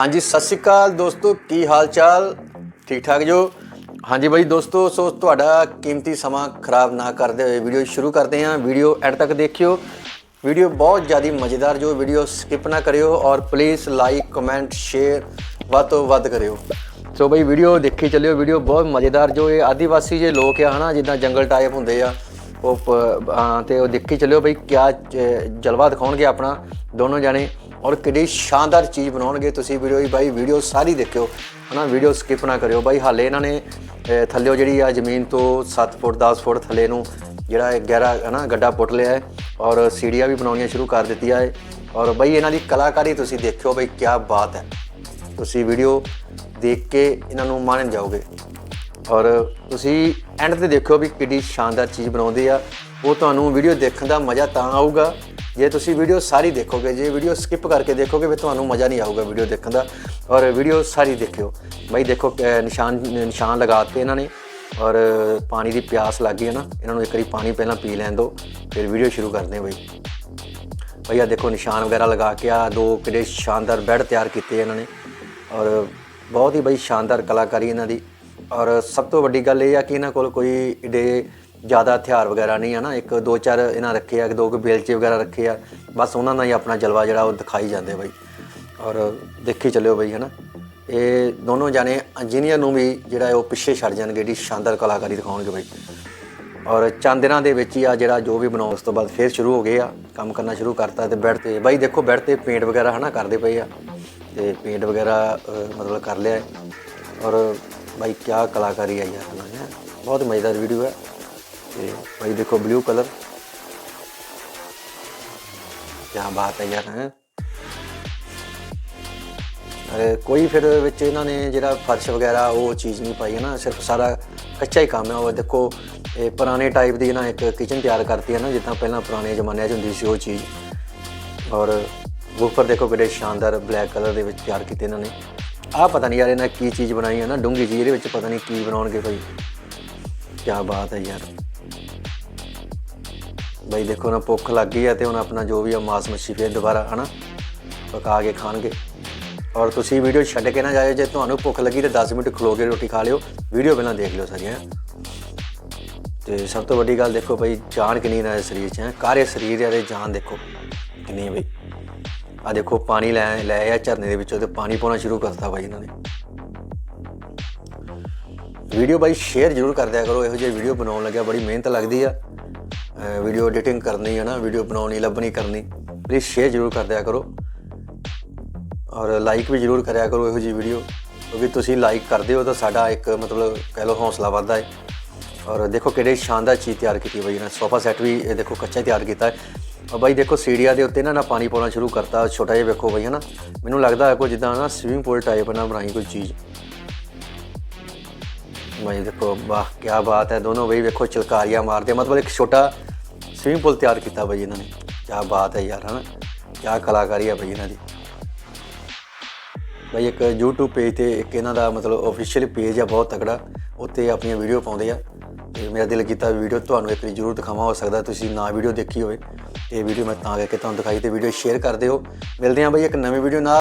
ਹਾਂਜੀ ਸਤਿ ਸ਼੍ਰੀ ਅਕਾਲ ਦੋਸਤੋ ਕੀ ਹਾਲ ਚਾਲ ਠੀਕ ਠਾਕ ਜੋ? ਹਾਂਜੀ ਬਾਈ ਦੋਸਤੋ ਸੋ ਤੁਹਾਡਾ ਕੀਮਤੀ ਸਮਾਂ ਖਰਾਬ ਨਾ ਕਰਦੇ ਹੋਏ ਵੀਡੀਓ ਸ਼ੁਰੂ ਕਰਦੇ ਹਾਂ। ਵੀਡੀਓ ਐਡ ਤੱਕ ਦੇਖਿਓ। ਵੀਡੀਓ ਬਹੁਤ ਜ਼ਿਆਦਾ ਮਜ਼ੇਦਾਰ ਜੋ ਵੀਡੀਓ ਸਕਿਪ ਨਾ ਕਰਿਓ ਔਰ ਪਲੀਜ਼ ਲਾਈਕ ਕਮੈਂਟ ਸ਼ੇਅਰ ਵੱਧ ਤੋਂ ਵੱਧ ਕਰਿਓ। ਸੋ ਬਈ ਵੀਡੀਓ ਦੇਖੀ ਚੱਲਿਓ। ਵੀਡੀਓ ਬਹੁਤ ਮਜ਼ੇਦਾਰ ਜੋ ਇਹ ਆਦੀਵਾਸੀ ਜੇ ਲੋਕ ਆ ਹਨਾ ਜਿੱਦਾਂ ਜੰਗਲ ਟਾਈਪ ਹੁੰਦੇ ਆ। ਉਹ ਪ- ਹਾਂ, ਤੇ ਉਹ ਦੇਖੀ ਚੱਲਿਓ ਬਈ ਕਿਆ ਜਲਵਾ ਦਿਖਾਉਣਗੇ ਆਪਣਾ ਦੋਨੋਂ ਜਾਣੇ। ਔਰ ਕਿਹੜੀ ਸ਼ਾਨਦਾਰ ਚੀਜ਼ ਬਣਾਉਣਗੇ ਤੁਸੀਂ ਵੀਡੀਓ ਹੀ ਬਾਈ ਵੀਡੀਓ ਸਾਰੀ ਦੇਖਿਓ। ਹਨਾ ਵੀਡੀਓ ਸਕਿਪ ਨਾ ਕਰਿਓ। ਬਾਈ, ਹਾਲੇ ਇਹਨਾਂ ਨੇ ਥੱਲਿਓ ਜਿਹੜੀ ਆ ਜ਼ਮੀਨ ਤੋਂ 7 ਫੁੱਟ 10 ਫੁੱਟ ਥੱਲੇ ਨੂੰ ਜਿਹੜਾ ਇਹ ਗਹਿਰਾ, ਹਨਾ, ਗੱਡਾ ਪੁੱਟ ਲਿਆ ਹੈ। ਔਰ ਸੀੜੀਆਂ ਵੀ ਬਣਾਉਣੀਆਂ ਸ਼ੁਰੂ ਕਰ ਦਿੱਤੀਆਂ ਹੈ। ਔਰ ਬਾਈ, ਇਹਨਾਂ ਦੀ ਕਲਾਕਾਰੀ ਤੁਸੀਂ ਦੇਖਿਓ ਬਈ ਕੀ ਬਾਤ ਹੈ। ਤੁਸੀਂ ਵੀਡੀਓ ਦੇਖ ਕੇ ਇਹਨਾਂ ਨੂੰ ਮਾਣ ਜਾਓਗੇ। ਔਰ ਤੁਸੀਂ ਐਂਡ ਤੇ ਦੇਖਿਓ ਵੀ ਕਿੰਨੀ ਸ਼ਾਨਦਾਰ ਚੀਜ਼ ਬਣਾਉਂਦੇ ਆ। ਉਹ ਤੁਹਾਨੂੰ ਵੀਡੀਓ ਦੇਖਣ ਦਾ ਮਜ਼ਾ ਤਾਂ ਆਊਗਾ। ਜੇ ਤੁਸੀਂ ਵੀਡੀਓ ਸਾਰੀ ਦੇਖੋਗੇ, ਜੇ ਵੀਡੀਓ ਸਕਿਪ ਕਰਕੇ ਦੇਖੋਗੇ ਵੀ ਤੁਹਾਨੂੰ ਮਜ਼ਾ ਨਹੀਂ ਆਊਗਾ ਵੀਡੀਓ ਦੇਖਣ ਦਾ। ਔਰ ਵੀਡੀਓ ਸਾਰੀ ਦੇਖਿਓ। ਬਈ ਦੇਖੋ, ਅਹ ਨਿਸ਼ਾਨ ਨਿਸ਼ਾਨ ਲਗਾਤੇ ਇਹਨਾਂ ਨੇ। ਔਰ ਪਾਣੀ ਦੀ ਪਿਆਸ ਲੱਗ ਗਈ ਹੈ ਨਾ, ਇਹਨਾਂ ਨੂੰ ਇੱਕ ਵਾਰੀ ਪਾਣੀ ਪਹਿਲਾਂ ਪੀ ਲੈਣ ਦਿਓ ਫਿਰ ਵੀਡੀਓ ਸ਼ੁਰੂ ਕਰਦੇ ਹਾਂ ਬਈ। ਭਈਆ ਦੇਖੋ, ਨਿਸ਼ਾਨ ਵਗੈਰਾ ਲਗਾ ਕੇ ਆ ਦੋ ਕਿਹੜੇ ਸ਼ਾਨਦਾਰ ਬੈੱਡ ਤਿਆਰ ਕੀਤੇ ਇਹਨਾਂ ਨੇ। ਔਰ ਬਹੁਤ ਹੀ ਬਈ ਸ਼ਾਨਦਾਰ ਕਲਾਕਾਰੀ ਇਹਨਾਂ ਦੀ। ਔਰ ਸਭ ਤੋਂ ਵੱਡੀ ਗੱਲ ਇਹ ਆ ਕਿ ਇਹਨਾਂ ਕੋਲ ਕੋਈ ਏਡੇ ਜ਼ਿਆਦਾ ਹਥਿਆਰ ਵਗੈਰਾ ਨਹੀਂ ਆ ਨਾ, ਇੱਕ, ਦੋ, ਚਾਰ ਇਹਨਾਂ ਰੱਖੇ ਆ ਦੋ ਕੁ ਬੇਲਚੇ ਵਗੈਰਾ ਰੱਖੇ ਆ, ਬਸ ਉਹਨਾਂ ਨਾਲ ਹੀ ਆਪਣਾ ਜਲਵਾ ਜਿਹੜਾ ਉਹ ਦਿਖਾਈ ਜਾਂਦੇ ਬਾਈ। ਔਰ ਦੇਖੀ ਚੱਲਿਓ ਬਈ, ਹਨਾ। ਇਹ ਦੋਨੋਂ ਜਾਣੇ ਇੰਜੀਨੀਅਰ ਨੂੰ ਵੀ ਜਿਹੜਾ ਉਹ ਪਿੱਛੇ ਛੱਡ ਜਾਣਗੇ ਏਡੀ ਸ਼ਾਨਦਾਰ ਕਲਾਕਾਰੀ ਦਿਖਾਉਣਗੇ ਬਈ। ਔਰ ਚਾਂਦਰਾਂ ਦੇ ਵਿੱਚ ਹੀ ਆ ਜਿਹੜਾ ਜੋ ਵੀ ਬਣਾਉ ਉਸ ਤੋਂ ਬਾਅਦ ਫੇਰ ਸ਼ੁਰੂ ਹੋ ਗਏ ਆ, ਕੰਮ ਕਰਨਾ ਸ਼ੁਰੂ ਕਰਤਾ ਤੇ ਬੈੱਡ ਤੇ, ਬਾਈ ਦੇਖੋ ਬੈੱਡ ਤੇ ਪੇਂਟ ਵਗੈਰਾ ਹਨਾ ਕਰਦੇ ਪਏ ਆ। ਤੇ ਪੇਂਟ ਵਗੈਰਾ ਮਤਲਬ ਕਰ ਲਿਆ। ਔਰ ਬਾਈ ਕੀ ਕਲਾਕਾਰੀ ਆ ਯਾਰ, ਹਨਾ। ਬਹੁਤ ਮਜ਼ੇਦਾਰ ਵੀਡੀਓ ਹੈ ਤੇ ਬਾਈ ਦੇਖੋ ਬਲੂ ਕਲਰ ਕੀ ਬਾਤ ਹੈ ਯਾਰ ਅਰੇ ਕੋਈ ਫਿਰ ਵਿੱਚ ਇਹਨਾਂ ਨੇ ਜਿਹੜਾ ਫਰਸ਼ ਵਗੈਰਾ, ਉਹ ਚੀਜ਼ ਨਹੀਂ ਪਾਈ ਹੈ ਨਾ, ਸਿਰਫ ਸਾਰਾ ਕੱਚਾ ਹੀ ਕੰਮ ਹੈ। ਉਹ ਦੇਖੋ, ਇਹ ਪੁਰਾਣੇ ਟਾਈਪ ਦੀ ਨਾ ਇੱਕ ਕਿਚਨ ਤਿਆਰ ਕਰਤੀ ਹੈ ਨਾ, ਜਿੱਦਾਂ ਪਹਿਲਾਂ ਪੁਰਾਣੇ ਜ਼ਮਾਨਿਆਂ 'ਚ ਹੁੰਦੀ ਸੀ ਉਹ ਚੀਜ਼। ਔਰ ਉੱਪਰ ਦੇਖੋ ਕਿਹੜੇ ਸ਼ਾਨਦਾਰ ਬਲੈਕ ਕਲਰ ਦੇ ਵਿੱਚ ਤਿਆਰ ਕੀਤੇ ਇਹਨਾਂ ਨੇ। ਆਹ ਪਤਾ ਨਹੀਂ ਯਾਰ ਇਹਨਾਂ ਕੀ ਚੀਜ਼ ਬਣਾਈ ਹੈ ਨਾ ਡੂੰਗੀ ਜੀ ਇਹਦੇ ਵਿੱਚ ਪਤਾ ਨਹੀਂ ਕੀ ਬਣਾਉਣਗੇ ਕੋਈ ਕੀ ਬਾਤ ਹੈ ਯਾਰ। ਬਈ ਦੇਖੋ ਨਾ, ਭੁੱਖ ਲੱਗ ਗਈ ਆ ਤੇ ਹੁਣ ਆਪਣਾ ਜੋ ਵੀ ਆ, ਮਾਸ ਮੱਛੀ ਫੇਰ ਦੁਬਾਰਾ, ਹਨਾ? ਪਕਾ ਕੇ ਖਾਣਗੇ। ਔਰ ਤੁਸੀਂ ਵੀਡੀਓ ਛੱਡ ਕੇ ਨਾ ਜਾਇਓ, ਜੇ ਤੁਹਾਨੂੰ ਭੁੱਖ ਲੱਗੀ ਤਾਂ 10 ਮਿੰਟ ਖਲੋ ਕੇ ਰੋਟੀ ਖਾ ਲਿਓ। ਵੀਡੀਓ ਪਹਿਲਾਂ ਦੇਖ ਲਿਓ ਸਾਰੀਆਂ। ਤੇ ਸਭ ਤੋਂ ਵੱਡੀ ਗੱਲ ਦੇਖੋ ਭਾਈ ਜਾਨ ਕਿੰਨੀ ਨਾ ਸਰੀਰ 'ਚ ਹੈ। ਕਾਰੇ ਸਰੀਰ ਆ ਦੇ ਜਾਨ ਦੇਖੋ ਕਿੰਨੀ ਹੈ ਬਈ। ਆ ਦੇਖੋ, ਪਾਣੀ ਲੈ ਲੈ ਆ ਝਰਨੇ ਦੇ ਵਿੱਚੋਂ ਤੇ ਪਾਣੀ ਪਾਉਣਾ ਸ਼ੁਰੂ ਕਰਤਾ ਬਾਈ ਇਹਨਾਂ ਨੇ। ਵੀਡੀਓ ਬਾਈ ਸ਼ੇਅਰ ਜ਼ਰੂਰ ਕਰ ਦਿਆ ਕਰੋ। ਇਹੋ ਜਿਹੀ ਵੀਡੀਓ ਬਣਾਉਣ ਲੱਗਿਆ, ਬੜੀ ਮਿਹਨਤ ਲੱਗਦੀ ਆ। ਵੀਡੀਓ ਐਡੀਟਿੰਗ ਕਰਨੀ ਹੈ ਨਾ ਵੀਡੀਓ ਬਣਾਉਣੀ, ਲੱਭਣੀ, ਕਰਨੀ ਪਲੀਜ਼ ਸ਼ੇਅਰ ਜ਼ਰੂਰ ਕਰ ਦਿਆ ਕਰੋ। ਔਰ ਲਾਈਕ ਵੀ ਜ਼ਰੂਰ ਕਰਿਆ ਕਰੋ ਇਹੋ ਜਿਹੀ ਵੀਡੀਓ ਕਿਉਂਕਿ ਤੁਸੀਂ ਲਾਈਕ ਕਰਦੇ ਹੋ ਤਾਂ ਸਾਡਾ ਇੱਕ ਮਤਲਬ ਕਹਿ ਲਓ ਹੌਸਲਾ ਵੱਧਦਾ ਹੈ। ਔਰ ਦੇਖੋ ਕਿਹੜੇ ਸ਼ਾਨਦਾਰ ਚੀਜ਼ ਤਿਆਰ ਕੀਤੀ ਬਈ ਇਹਨਾਂ ਸੋਫਾ ਸੈੱਟ ਵੀ ਇਹ ਦੇਖੋ ਕੱਚਾ ਹੀ ਤਿਆਰ ਕੀਤਾ ਹੈ। ਔਰ ਬਾਈ ਦੇਖੋ ਸੀੜੀਆਂ ਦੇ ਉੱਤੇ ਨਾ ਨਾ ਪਾਣੀ ਪਾਉਣਾ ਸ਼ੁਰੂ ਕਰਤਾ, ਛੋਟਾ ਜਿਹਾ ਵੇਖੋ ਬਈ, ਹਨਾ। ਮੈਨੂੰ ਲੱਗਦਾ ਹੈ ਕੋਈ ਜਿੱਦਾਂ ਨਾ ਸਵਿਮਿੰਗ ਪੂਲ ਟਾਈਪ ਨਾ ਬਣਾਈ ਕੋਈ ਚੀਜ਼। ਭਾਈ ਦੇਖੋ, ਵਾਹ ਕੀ ਬਾਤ ਹੈ। ਦੋਨੋਂ ਬਈ ਵੇਖੋ ਚਲਕਾਰੀਆਂ ਮਾਰਦੇ ਮਤਲਬ ਇੱਕ ਛੋਟਾ ਸਵਿਮਿੰਗ ਪੂਲ ਤਿਆਰ ਕੀਤਾ ਬਈ ਇਹਨਾਂ ਨੇ। ਕੀ ਬਾਤ ਹੈ ਯਾਰ, ਹਨਾ? ਕੀ ਕਲਾਕਾਰੀ ਹੈ ਬਾਈ ਇਹਨਾਂ ਦੀ। ਬਾਈ ਇੱਕ YouTube ਪੇਜ ਤੇ ਇੱਕ ਇਹਨਾਂ ਦਾ ਮਤਲਬ ਅਫੀਸ਼ੀਅਲ ਪੇਜ ਆ, ਬਹੁਤ ਤਕੜਾ। ਉੱਤੇ ਆਪਣੀਆਂ ਵੀਡੀਓ ਪਾਉਂਦੇ ਆ। ਤੇ ਮੇਰਾ ਦਿਲ ਕੀਤਾ ਵੀਡੀਓ ਤੁਹਾਨੂੰ ਇੱਕ ਵਾਰੀ ਜ਼ਰੂਰ ਦਿਖਾਵਾਂ। ਹੋ ਸਕਦਾ ਤੁਸੀਂ ਨਾ ਵੀਡੀਓ ਦੇਖੀ ਹੋਵੇ। ਇਹ ਵੀਡੀਓ ਮੈਂ ਤਾਂ ਕਰਕੇ ਤੁਹਾਨੂੰ ਦਿਖਾਈ ਤੇ ਵੀਡੀਓ ਸ਼ੇਅਰ ਕਰ ਦਿਓ। ਮਿਲਦੇ ਹਾਂ ਬਈ ਇੱਕ ਨਵੀਂ ਵੀਡੀਓ ਨਾਲ।